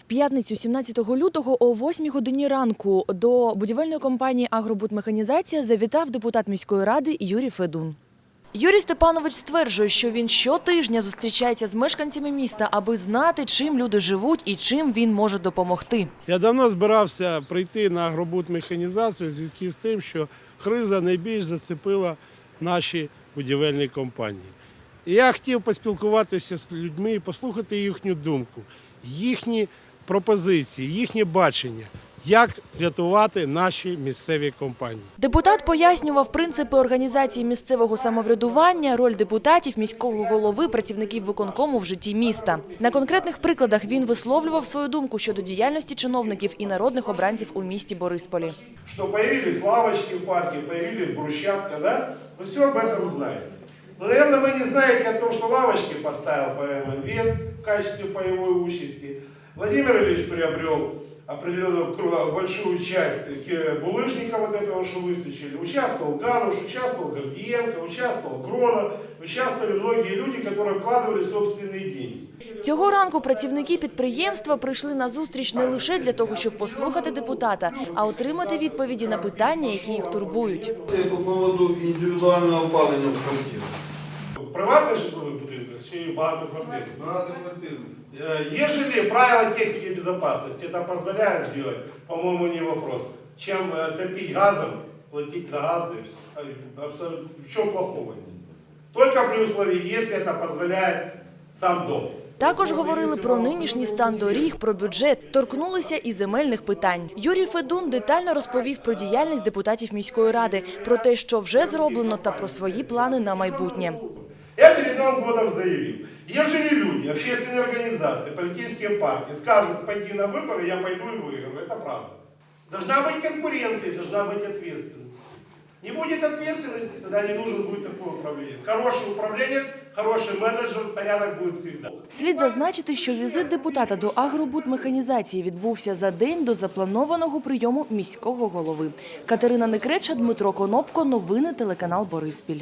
В п'ятницю, 17 лютого, о 8 годині ранку до будівельної компанії «Агробудмеханізація» завітав депутат міської ради Юрій Федун. Юрій Степанович стверджує, що він щотижня зустрічається з мешканцями міста, аби знати, чим люди живуть і чим він може допомогти. Я давно збирався прийти на агробут механізацію в зв'язку з тим, що криза найбільш зацепила наші будівельні компанії. І я хотів поспілкуватися з людьми послухати їхню думку, їхні пропозиції, їхнє бачення, як рятувати наші місцеві компанії. Депутат пояснював принципи організації місцевого самоврядування, роль депутатів, міського голови, працівників виконкому в житті міста. На конкретних прикладах він висловлював свою думку щодо діяльності чиновників і народних обранців у місті Борисполі. что появились лавочки в парке, появились брусчатка, да? Вы все об этом знаете. Но, наверное, вы не знаете о том, что лавочки поставил ПМ «Инвест» в качестве паевой участи. Владимир Ильич приобрел определенную кру- большую часть э, булыжника вот этого, что выстучили. Участвовал Гануш, участвовал Гордиенко, участвовал Грона, участвовали многие люди, которые вкладывали собственные деньги. Цього ранку працівники підприємства прийшли на зустріч не лише для того, щоб послухати депутата, а отримати відповіді на питання, які їх турбують. По поводу індивідуального опалення в квартирах. Приватный житловый будинок чи багатоквартирный? Багатоквартирних. Э, Ежели правила техники безопасности это позволяет сделать, по-моему, не вопрос, чем э, топить газом, платить за газ, да и всё. А, абсолютно, в чем плохого? Только при условии, если это позволяет сам дом. Також говорили про нинішній стан доріг, про бюджет, торкнулися і земельних питань. Юрій Федун детально розповів про діяльність депутатів міської ради, про те, що вже зроблено, та про свої плани на майбутнє. Я перед Новым годом заявил, ежели люди, общественные организации, политические партии скажут, пойди на выборы, я пойду и выиграю. Это правда. Должна быть конкуренция, должна быть ответственность. Не будет ответственности, тогда не нужен будет такой управленец. Хороший управленец, хороший менеджер, порядок будет всегда. Слід зазначити, що візит депутата до агробудмеханізації відбувся за день до запланованого прийому міського голови. Катерина Некреча, Дмитро Конопко. Новини телеканал Бориспіль.